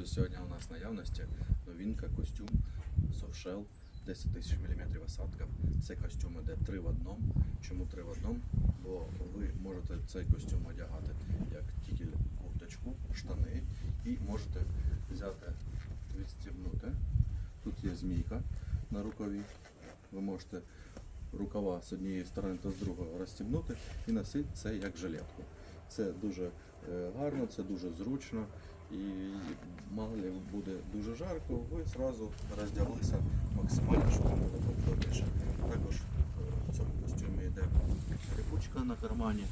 Друзі, сьогодні у нас в наявності новинка костюм Softshell 10 тисяч мм осадків. Цей костюм іде 3 в одному. Чому 3 в одному? Бо ви можете цей костюм одягати як тільки курточку, штани і можете взяти, відстібнути. Тут є змійка на рукаві. Ви можете рукава з однієї сторони та з другої розстібнути і носити це як жилетку. Це дуже е, гарно, це дуже зручно і мало ли буде дуже жарко, ви зразу роздяглися максимально, щоб було комфортніше. Також е, в цьому костюмі йде рибучка на кармані.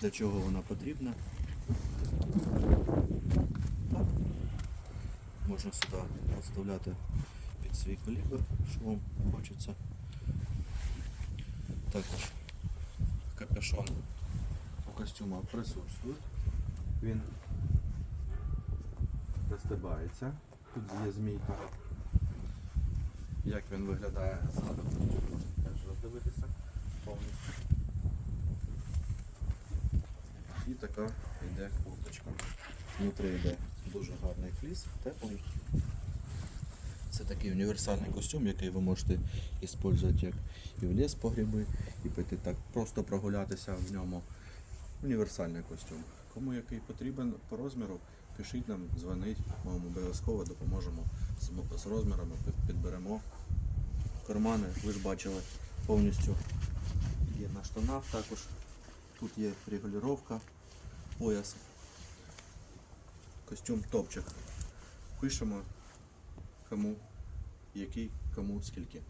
Для чого вона потрібна? Можна сюди поставляти під свій калібр, що вам хочеться. Також капюшон у костюма присутствує. Він розстебається. Тут є змійка. Як він виглядає ззаду можна теж роздивитися повністю. І така йде курточка. Внутрі йде дуже гарний фліс, теплий. Це такий універсальний костюм, який ви можете використовувати як і в ліс по гриби, і піти так просто прогулятися в ньому. Універсальний костюм. Кому який потрібен по розміру, пишіть нам, дзвоніть, ми вам обов'язково допоможемо з, з розмірами, підберемо. Кармани, ви ж бачили, повністю є на штанах також. Тут є регулювання, пояс. Костюм топчик. Пишемо кому, який, кому, скільки.